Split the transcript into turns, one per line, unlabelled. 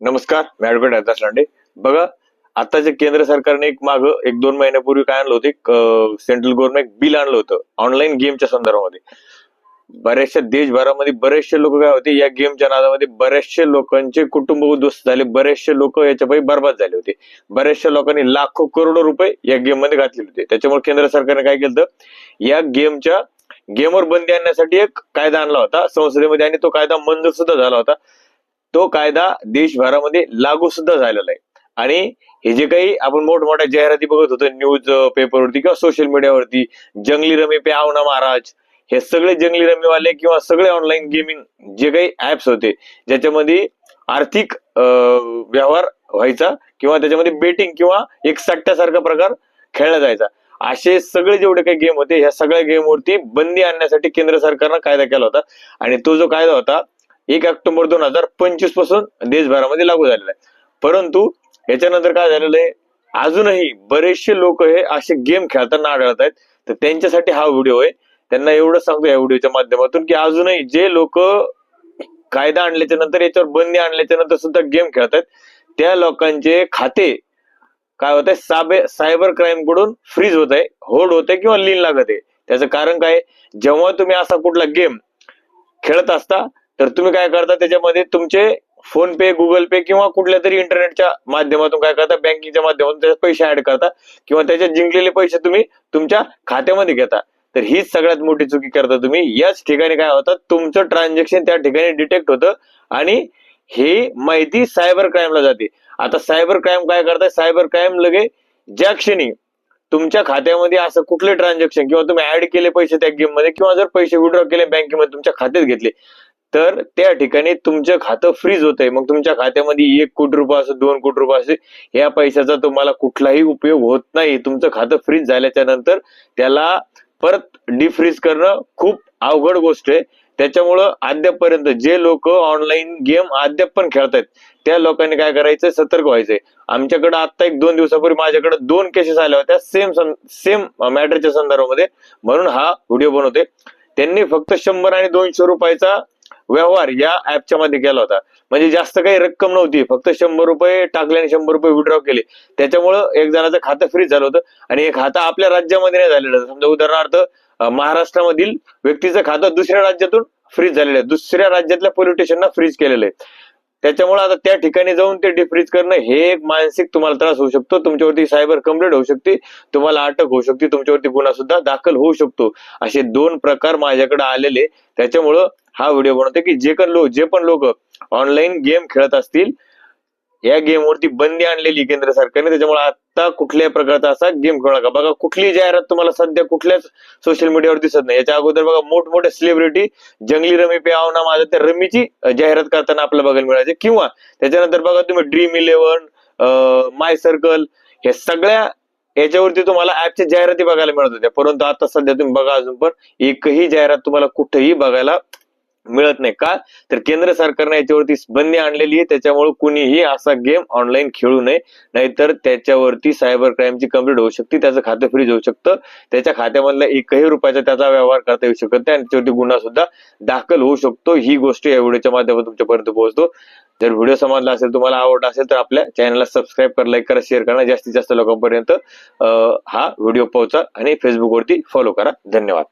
नमस्कार मी ॲडव्होकेट हरदास लांडे. बघा आताच्या केंद्र सरकारने एक माग एक दोन महिन्यापूर्वी काय आणलं होतं? सेंट्रल गव्हर्नमेंट बिल आणलं होतं ऑनलाईन गेमच्या संदर्भामध्ये. बऱ्याचशा देशभरामध्ये बरेचसे लोक काय होते या गेमच्या नादामध्ये बरेचसे लोकांचे कुटुंब उद्ध्वस्त झाले बरेचसे लोक याच्यापायी बर्बाद झाले होते. बऱ्याचशा लोकांनी लाखो करोडो रुपये या गेममध्ये घातलेले होते. त्याच्यामुळे केंद्र सरकारने काय केलं या गेमच्या गेमवर बंदी आणण्यासाठी एक कायदा आणला होता संसदेमध्ये आणि तो कायदा मंजूर सुद्धा झाला होता. तो कायदा देशभरामध्ये लागू सुद्धा झालेला आहे. आणि हे जे काही आपण मोठमोठ्या जाहिराती बघत होतो न्यूज पेपरवरती किंवा सोशल मीडियावरती जंगली रमी पे आवना महाराज हे सगळे जंगली रमीवाले किंवा सगळे ऑनलाईन गेमिंग जे काही ऍप्स होते ज्याच्यामध्ये आर्थिक व्यवहार व्हायचा किंवा त्याच्यामध्ये बेटिंग किंवा एक सट्ट्यासारखा प्रकार खेळला जायचा. असे सगळे जेवढे काही गेम होते ह्या सगळ्या गेमवरती बंदी आणण्यासाठी केंद्र सरकारनं कायदा केला होता. आणि तो जो कायदा होता एक ऑक्टोबर दोन हजार पंचवीसपासून देशभरामध्ये लागू झालेला आहे. परंतु याच्यानंतर काय झालेलं आहे? अजूनही बरेचसे लोक हे असे गेम खेळताना आढळत आहेत. तर त्यांच्यासाठी हा व्हिडिओ आहे. त्यांना एवढं सांगतो या व्हिडिओच्या माध्यमातून की अजूनही जे लोक कायदा आणल्याच्या नंतर याच्यावर बंदी आणल्याच्या नंतर सुद्धा गेम खेळतात त्या लोकांचे खाते काय होत आहे साबे सायबर क्राईमकडून फ्रीज होत आहे होल्ड होत आहे किंवा लीन लागत आहे. त्याचं कारण काय? जेव्हा तुम्ही असा कुठला गेम खेळत असता तर तुम्ही काय करता त्याच्यामध्ये तुमचे फोन पे गुगल पे किंवा कुठल्या तरी इंटरनेटच्या माध्यमातून काय करता बँकिंगच्या माध्यमातून त्याचे पैसे ऍड करता किंवा त्याच्यात जिंकलेले पैसे तुम्ही तुमच्या खात्यामध्ये घेता. तर हीच सगळ्यात मोठी चुकी करता तुम्ही. याच ठिकाणी काय होतं तुमचं ट्रान्झॅक्शन त्या ठिकाणी डिटेक्ट होतं आणि ही माहिती सायबर क्राईमला जाते. आता सायबर क्राईम काय करताय सायबर क्राईम लगे ज्या क्षणी तुमच्या खात्यामध्ये असं कुठले ट्रान्झॅक्शन किंवा तुम्ही ऍड केले पैसे त्या गेममध्ये किंवा जर पैसे विड्रॉ केले बँकेमध्ये तुमच्या खात्यात घेतले तर त्या ठिकाणी तुमचं खातं फ्रीज होतंय. मग तुमच्या खात्यामध्ये एक कोटी रुपये असो दोन कोटी रुपये असेल या पैशाचा तुम्हाला कुठलाही उपयोग होत नाही. तुमचं खातं फ्रीज झाल्याच्यानंतर त्याला परत डिफ्रीज करणं खूप अवघड गोष्ट आहे. त्याच्यामुळं अद्यापपर्यंत जे लोक ऑनलाईन गेम अद्याप पण खेळतायत त्या लोकांनी काय करायचं सतर्क व्हायचंय. आमच्याकडे आता एक दोन दिवसापूर्वी माझ्याकडे दोन केसेस आल्या होत्या सेम सेम मॅटरच्या संदर्भामध्ये. म्हणून हा व्हिडिओ बनवते त्यांनी फक्त शंभर आणि दोनशे रुपयाचा व्यवहार या ऍपच्या मध्ये केला होता. म्हणजे जास्त काही रक्कम नव्हती फक्त शंभर रुपये टाकले आणि शंभर रुपये विड्रॉ केले. त्याच्यामुळं एक जणाचं खातं फ्रीज झालं होतं आणि हे खातं आपल्या राज्यामध्ये नाही झालेलं. समजा उदाहरणार्थ महाराष्ट्रामधील व्यक्तीचं खातं दुसऱ्या राज्यातून फ्रीज झालेलं आहे. दुसऱ्या राज्यातल्या पोलीस स्टेशनला फ्रीज केलेलं आहे. त्याच्यामुळे आता त्या ठिकाणी जाऊन ते डिफ्रीज करणं हे एक मानसिक तुम्हाला त्रास होऊ शकतो. तुमच्यावरती सायबर कंप्लेंट होऊ शकते. तुम्हाला अटक होऊ शकते. तुमच्यावरती गुन्हा सुद्धा दाखल होऊ शकतो. असे दोन प्रकार माझ्याकडे आलेले. त्याच्यामुळं हा व्हिडिओ बनवतो की जे पण लोक जे पण लोक ऑनलाईन गेम खेळत असतील या गेमवरती बंदी आणलेली केंद्र सरकारने. त्याच्यामुळे आता कुठल्याही प्रकारचा असा गेम खेळू नका. बघा कुठली जाहिरात तुम्हाला सध्या कुठल्याच सोशल मीडियावर दिसत नाही. याच्या अगोदर बघा मोठमोठे सेलिब्रिटी जंगली रमी पे आवना माझ्या त्या रमीची जाहिरात करताना आपल्याला बघायला मिळायचे. किंवा त्याच्यानंतर बघा तुम्ही ड्रीम इलेव्हन माय सर्कल हे सगळ्या याच्यावरती तुम्हाला ऍपच्या जाहिराती बघायला मिळत होत्या. परंतु आता सध्या तुम्ही बघा अजून पण एकही जाहिरात तुम्हाला कुठेही बघायला मिळत नाही. का? तर केंद्र सरकारने याच्यावरती बंदी आणलेली आहे. त्याच्यामुळे कुणीही असा गेम ऑनलाईन खेळू नये. नाहीतर त्याच्यावरती सायबर क्राईमची कंप्लीट होऊ शकते. त्याचं खातं फ्रीज होऊ शकतं. त्याच्या खात्यामधला एकही रुपयाचा त्याचा व्यवहार करता येऊ शकत नाही. आणि त्याच्यावरती गुन्हा सुद्धा दाखल होऊ शकतो. ही गोष्ट या व्हिडिओच्या माध्यमातून तुमच्यापर्यंत पोहोचतो. जर व्हिडिओ समजला असेल तुम्हाला आवडला असेल तर आपल्या चॅनलला सबस्क्राईब करा लाईक करा शेअर करा. जास्तीत जास्त लोकांपर्यंत हा व्हिडिओ पोहोचा. आणि फेसबुकवरती फॉलो करा. धन्यवाद.